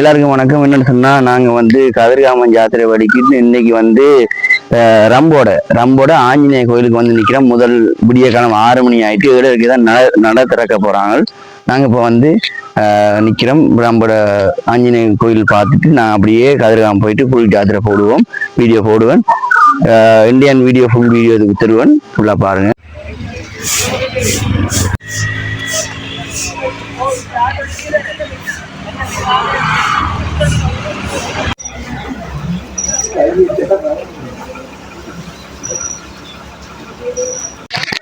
எல்லாருக்கும் வணக்கம். என்னன்னு சொன்னா நாங்க வந்து கதிர்காமன் ஜாத்திரை வடிக்கிட்டு இன்னைக்கு வந்து ரம்போட ரம்போட ஆஞ்சநேய கோயிலுக்கு வந்து நிக்கிறோம். முதல் விடிய காலம் ஆறு மணி ஆயிட்டு ஏழு தான் நட நட திறக்க போறாங்க. நாங்க இப்போ வந்து நிற்கிறோம் நிக்கிறோம். ரம்போட ஆஞ்சநேய கோயில் பார்த்துட்டு நான் அப்படியே கதிர்காமம் போயிட்டு ஃபுல் ஜாத்திரை போடுவோம். வீடியோ போடுவேன். இந்தியன் வீடியோ ஃபுல் வீடியோ இதுக்கு தருவேன். ஃபுல்லா பாருங்க.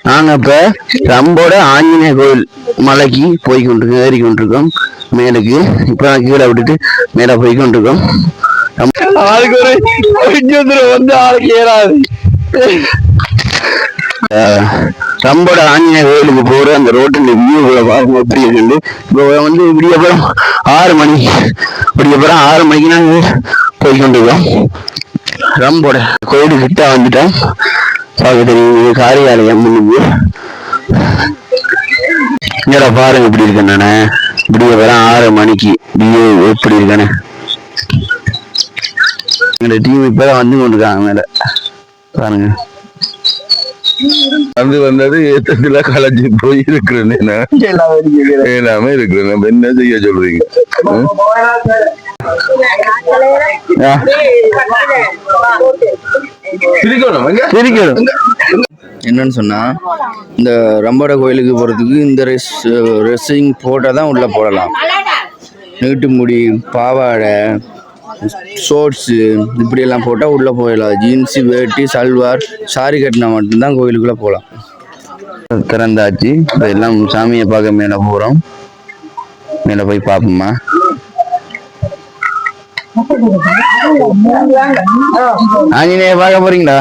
நாங்க இப்ப ரம்போட ஆஞ்சநேய கோயில் மலைக்கு போய் கொண்டிருக்கோம் ஏறி கொண்டிருக்கோம் மேலுக்கு. இப்ப நான் கீழே விட்டுட்டு மேல போய் கொண்டிருக்கோம். ஆளுக்கு ஒரு வந்து ஆளுக்கு ஏறாது. ரம்போட ஆஞ்சநேய கோயிலுக்கு போகிற அந்த ரோட்டில் வியூ பாருங்க எப்படி இருக்குது இப்போ வந்து விடியப்புறம் ஆறு மணி விடியப்புறம் ஆறு மணிக்கு நாங்கள் போய் கொண்டிருக்கோம். ரம்போட கோயிலு கிட்ட வந்துட்டோம். பார்க்க தெரியுது காரியாலயம் முன்னுக்கு. பாருங்க இப்படி இருக்கேன் நானே. இப்படி வர ஆறு மணிக்கு வியூ எப்படி இருக்கேன்னு. எங்களோட டீம் இப்போ வந்து கொண்டிருக்காங்க மேலே. பாருங்க. அது வந்தது ஏத்தத்துல கலைஞ்சு போய் இருக்கிறேன் எல்லாமே இருக்கிறேன். என்ன செய்ய சொல்றீங்க? என்னன்னு சொன்னா இந்த ரம்போட கோயிலுக்கு போறதுக்கு இந்த ரெஸ் ரெஸ்ஸிங் போட்டால் தான் உள்ள போடலாம். நீட்டு முடி பாவாடை ஷோர்ட்ஸு இப்படியெல்லாம் போட்டால் உள்ளே போயிடலாம். ஜீன்ஸு வேட்டி சல்வார் சாரி கட்டினா மட்டும்தான் கோயிலுக்குள்ளே போகலாம். திறந்தாச்சு. இப்ப எல்லாம் சாமியை பார்க்க மேல போறோம். மேல போய் பார்ப்போமா ஆஞ்சநேய பார்க்க போறீங்களா?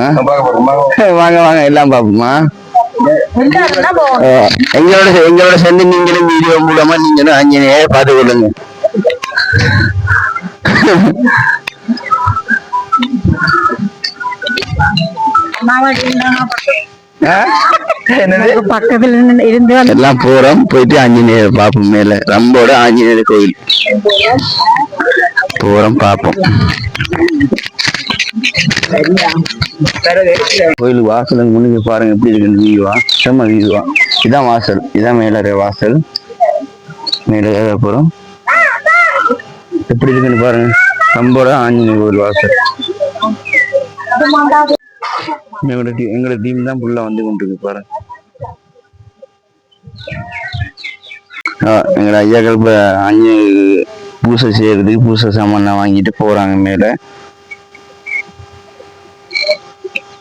வாங்க. வாங்க எல்லாம் பார்ப்போமா அஹ், எங்களோட எங்களோட சேர்ந்து நீங்களும் வீடியோ மூலமா நீங்களும் ஆஞ்சநேய பார்த்து கொள்ளுங்க. பக்கத்துல இருந்து எல்லாம் போறோம் போயிட்டு ஆஞ்சநேயர் பார்ப்போம் மேல. ரம்போட ஆஞ்சநேயர் கோயில் போறோம் பார்ப்போம். கோயில் வாசல் முன்னுக்கு பாருங்க எப்படி இருக்கு வியூவா செம்ம வியூவா இதான் வாசல். இதான் மேல வாசல். மேல போறோம் எப்படி இருக்குன்னு பாருங்க. ரம்போட ஆஞ்சநேயர் கோயில் வாசல். எங்களோட எங்களோட டீம் தான் ஃபுல்லா வந்து கொண்டிருக்கு பாருங்க. ஆ, எங்களோட ஐயாக்கள் இப்போ அஞ்சு பூசை செய்யறதுக்கு பூசை சாமான்லாம் வாங்கிட்டு போறாங்க மேல.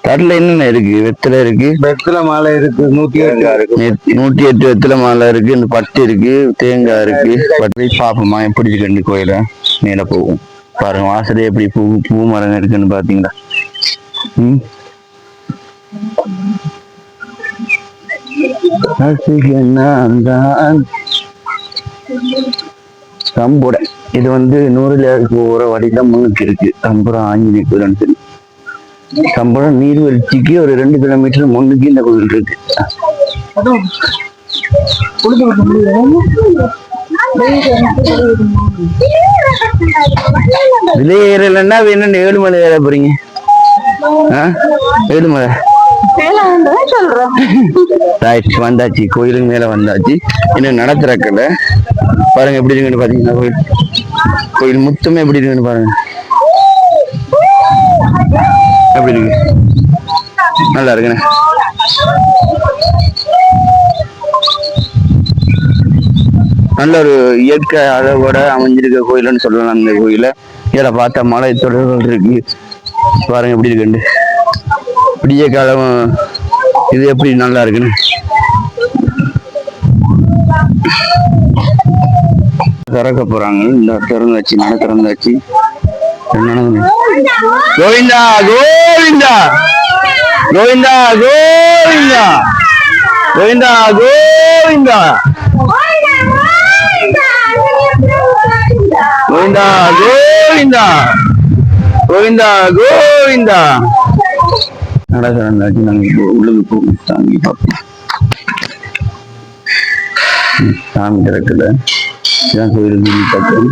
தட்டில் என்னென்ன இருக்கு? வெத்தலை இருக்கு. வெத்தலை மாலை இருக்கு. நூத்தி எட்டு நெத்- நூத்தி எட்டு வெத்தலை மாலை இருக்கு. இந்த பட்டு இருக்கு. தேங்காய் இருக்கு. பட்டு பார்ப்போமா எப்படி இருக்கு ரெண்டு கோயில. மேல போகும். பாருங்க வாசலே எப்படி பூ பூ மரம் இருக்குன்னு பாத்தீங்களா ம்? இது வந்து நூறுல போற வழியில முன்னுக்கு இருக்கு. கம்புரம் ஆஞ்சநேய கோயில்னு சொல்லி. கம்புரம் நீர்வீழ்ச்சிக்கு ஒரு ரெண்டு கிலோமீட்டர் முன்னுக்கு இந்த கோயில் இருக்கு. இதுல வேணும்னு ஏழுமலை ஏற போறீங்க? ஆ? ஏழுமலை வந்தாச்சு. கோயிலுக்கு மேல வந்தாச்சு. இன்னும் நடத்துறக்கல. பாருங்க எப்படி இருக்குன்னு பாத்தீங்கன்னா கோயில். கோயில் முத்தமே எப்படி இருக்குன்னு பாருங்க. எப்படி இருக்கு? நல்லா இருக்குண்ணே. நல்ல ஒரு இயற்கை அழகோட அமைஞ்சிருக்க கோயில்னு சொல்லலாம் அந்த கோயில. இதில் பார்த்தா மலை தொடர்கள் இருக்கு. பாருங்க எப்படி இருக்குன்னு விடிய காலம் இது எப்படி நல்லா இருக்குன்னு. திறக்க போறாங்க. இந்த திறந்தாச்சு நட திறந்தாச்சு. கோவிந்தா கோவிந்தா. கோவிந்தா கோவிந்தா. கோவிந்தா கோவிந்தா. గోవిందా గోవిందా గోవిందా గోవిందా நடக்கிறாண்டாட்டி நாங்கள் உள்ளது போகும். தாங்கி பார்ப்போம். சாமி கிடக்குல. இதான் கோயில் பார்த்தோம்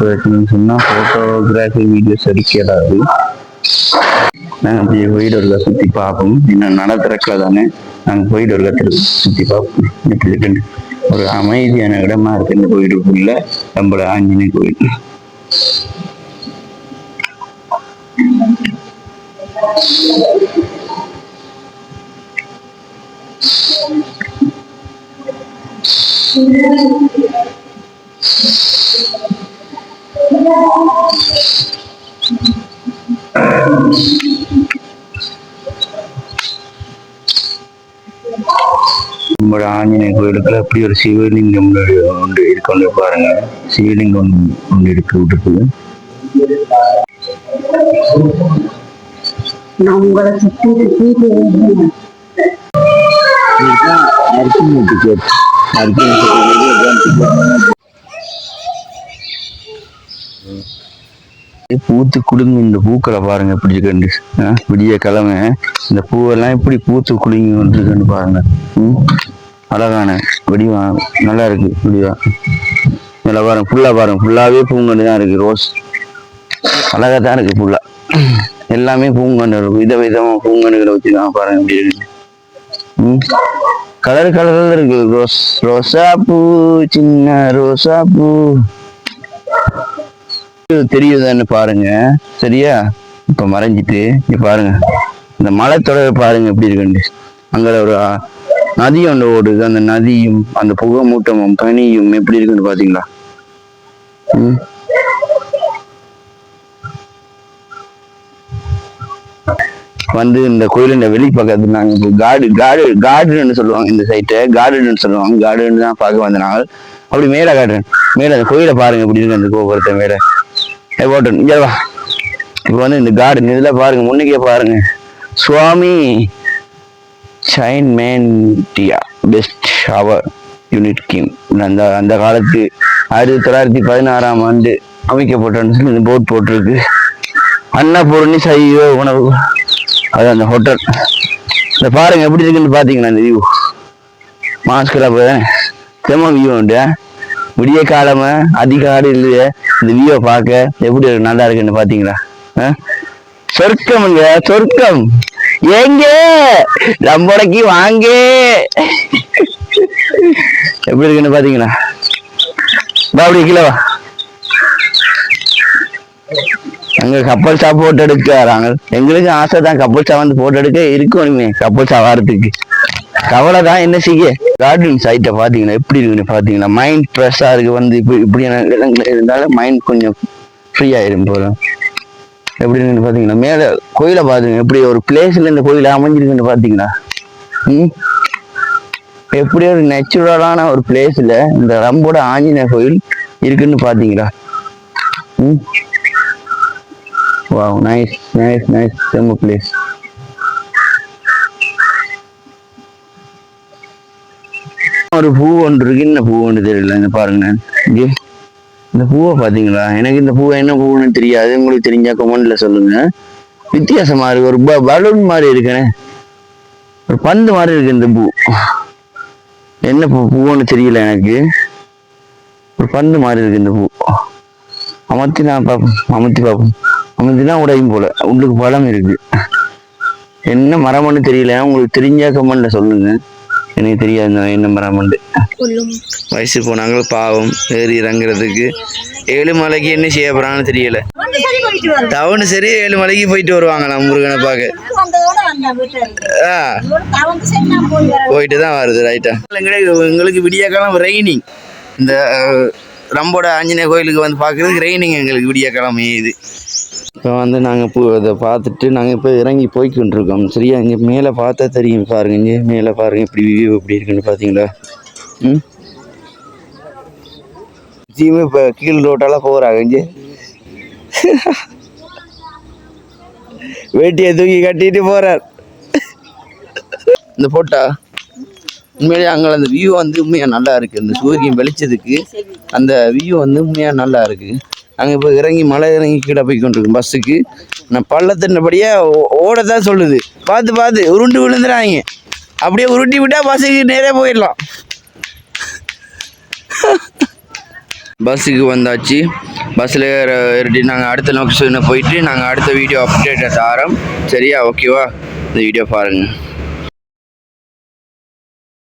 இப்போ சொன்னால் ஃபோட்டோகிராஃபி வீடியோஸ் எடுக்கிறாரு நாங்கள் அப்படியே போயிட்டு ஒரு சுற்றி பார்ப்போம். இன்னும் நட திறக்கல தானே நாங்கள் போயிட்டு ஒரு சுற்றி பார்ப்போம். இப்படி இருக்குன்னு. ஒரு அமைதியான இடமா இருக்கு இந்த கோயிலுக்குள்ள. நம்மள ஆஞ்சநேய கோயில். Thank you. நம்மளோட ஆஞ்சநேய கோயிலுக்குள்ள அப்படி ஒரு சிவலிங்கம் ஒன்று இருக்கொண்டு பாருங்க. சிவலிங்கம் ஒன்று இருக்கு விட்டுருக்கு நான் உங்களை கோயில் பூத்து குலுங்கு இந்த பூக்களை பாருங்க எப்படி இருக்குன்னு. விடிய கிழமை இந்த பூவெல்லாம் எப்படி பூத்து குலுங்கி வந்துருக்குன்னு பாருங்க. அழகான வடிவா நல்லா இருக்கு வடிவா நல்லா பாருங்க ஃபுல்லா பாருங்க ஃபுல்லாவே பூங்கண்டு தான் இருக்கு ரோஸ் அழகா தான் இருக்கு ஃபுல்லா எல்லாமே பூங்கண்டு இருக்கும் வித விதமா பூங்கண்டுகளை வச்சு தான் பாருங்க எப்படி இருக்கு கலர் கலர்ல இருக்கு ரோஸ் ரோசா பூ சின்ன ரோசா பூ. தெரியுதான்னு பாருங்க. சரியா? இப்ப மறைஞ்சிட்டு இங்க பாருங்க. இந்த மலை தொடர் பாருங்க எப்படி இருக்குன்னு. அங்க ஒரு நதி ஒன்று ஓடுது. அந்த நதியும் அந்த புகை மூட்டமும் பனியும் எப்படி இருக்குன்னு பாத்தீங்களா? வந்து இந்த கோயிலின் வெளி பக்கத்துல நாங்க இப்போ காடு காடு கார்டன்னு சொல்லுவாங்க இந்த சைட்டை கார்டன்னு சொல்லுவாங்க. கார்டன் தான் பார்க்க வந்த நாள். அப்படி மேல கார்டன் மேல அந்த கோயிலை பாருங்க எப்படி இருக்கு அந்த கோபுரத்தை மேல. ஏ போட்டன் இங்க வா. இப்போ வந்து இந்த கார்டன் இதில் பாருங்கள் முன்னுக்கே பாருங்கள் சுவாமி சைன் மேன்டியா பெஸ்ட் ஷவர் யூனிட் கிம் அந்த அந்த காலத்து ஆயிரத்தி தொள்ளாயிரத்தி பதினாறாம் ஆண்டு அமைக்கப்பட்டன்னு சொல்லி இந்த போட் போட்டிருக்கு. அன்னபூரணி சைவ உணவு. அது அந்த ஹோட்டல் இந்த பாருங்க எப்படி இருக்குன்னு பார்த்தீங்களா இந்த வியூ மாஸ்கில் போய் செம்ம வியூ உண்டு. விடிய காலமா? அதிகாலை இல்லையே. இந்த வியூவை பார்க்க எப்படி நல்லா இருக்குன்னு பாத்தீங்களா? ஆ? சொர்க்கமுங்க சொர்க்கம். ஏங்க? நம்மளுக்கு வாங்க. எப்படி இருக்குன்னு பாத்தீங்களா? பாபடி அப்படி அங்க கப்பல் சா போட்டு எடுக்கிறாங்க. எங்களுக்கு ஆசை தான் கப்பல் சா வந்து போட்டு எடுக்க இருக்கணுமே. கப்பல் சா வாரத்துக்கு. கவலை தான் என்ன செய்ய? கார்டன் சைட்டை பார்த்தீங்கன்னா எப்படி இருக்குன்னு பார்த்தீங்கன்னா மைண்ட் ஃப்ரெஷ்ஷாக இருக்குது வந்து இப்படி இப்படியான இடங்கள் இருந்தாலும் மைண்ட் கொஞ்சம் ஃப்ரீ ஆயிடும் போல. எப்படி இருக்குன்னு பாத்தீங்களா மேலே கோயிலை பார்த்துங்க. எப்படி ஒரு பிளேஸில் இந்த கோயில் அமைஞ்சிருக்குன்னு பார்த்தீங்கன்னா ம்? எப்படி ஒரு நேச்சுரலான ஒரு பிளேஸில் இந்த ரம்போட ஆஞ்சநேயர் கோயில் இருக்குன்னு பார்த்தீங்களா? ம்? வாவ் நைஸ் நைஸ் நைஸ் செம்ம பிளேஸ் ஒரு பூ ஒன்று இருக்கு. என்ன பூ ஒன்று தெரியல. இந்த பாருங்க. இங்கே. இந்த பூவை பாத்தீங்களா எனக்கு இந்த பூவை என்ன பூன்னு தெரியாது. உங்களுக்கு தெரிஞ்சா கமெண்ட்ல சொல்லுங்க. வித்தியாசமா இருக்கு. ஒரு பலூன் மாதிரி இருக்குனே ஒரு பந்து மாதிரி இருக்கு இந்த பூ. என்ன பூ பூன்னு தெரியல எனக்கு. ஒரு பந்து மாதிரி இருக்கு இந்த பூ. அமர்த்தி நான் பார்ப்போம். அமர்த்தி பார்ப்போம். அமர்த்தினா உடையும் போல. உள்ளுக்கு பழம் இருக்கு. என்ன மரம்னு தெரியல. உங்களுக்கு தெரிஞ்சா கமெண்ட்ல சொல்லுங்க. எனக்கு தெரியாது இந்த என்ன மரம்னு வயசு போனாங்க பாவம் ஏறி இறங்குறதுக்கு. ஏழு மலைக்கு என்ன செய்ய போறான்னு தெரியல. டவுன் சரி ஏழு மலைக்கு போயிட்டு வருவாங்க நம்ம முருகனை பார்க்க. ஆ. போயிட்டு தான் வருது ரைட்டா எங்களுக்கு எங்களுக்கு விடிய காலம் ரெய்னிங் இந்த ரம்போட ஆஞ்சநேய கோயிலுக்கு வந்து பார்க்குறதுக்கு ரெய்னிங் எங்களுக்கு விடிய கிழமை இது இப்போ வந்து நாங்கள் இப்போ இதை பார்த்துட்டு நாங்கள் இப்போ இறங்கி போய்க்கிட்டு இருக்கோம் சரியா? இங்கே மேலே பார்த்தா தெரியும். பாருங்க இங்கே மேலே பாருங்க இப்படி வியூ எப்படி இருக்குன்னு பார்த்தீங்களா? ம்? ஜிம்மு இப்போ கீழ் ரோட்டெல்லாம் போகிறாங்க இங்கே. வேட்டியை தூக்கி கட்டிட்டு போகிறார் இந்த போட்டா உண்மையிலேயே அங்கே அந்த வியூ வந்து உண்மையாக நல்லா இருக்குது இந்த சூரியன் வெளிச்சதுக்கு அந்த வியூ வந்து உண்மையாக நல்லா இருக்குது அங்கே இப்போ இறங்கி மலை இறங்கி கீழே போய் கொண்டிருக்கும் பஸ்ஸுக்கு. நான் பள்ளத்தினபடியே ஓட தான் சொல்லுது. பார்த்து பார்த்து உருண்டு விழுந்துறாங்க. அப்படியே உருட்டி விட்டால் பஸ்ஸுக்கு நேரே போயிடலாம். பஸ்ஸுக்கு வந்தாச்சு. பஸ்ஸில் ஏறிட்டு நாங்கள் அடுத்த லொக்கேஷனை போயிட்டு நாங்கள் அடுத்த வீடியோ அப்டேட்டை தாரோம் சரியா? ஓகேவா இந்த வீடியோ பாருங்கள்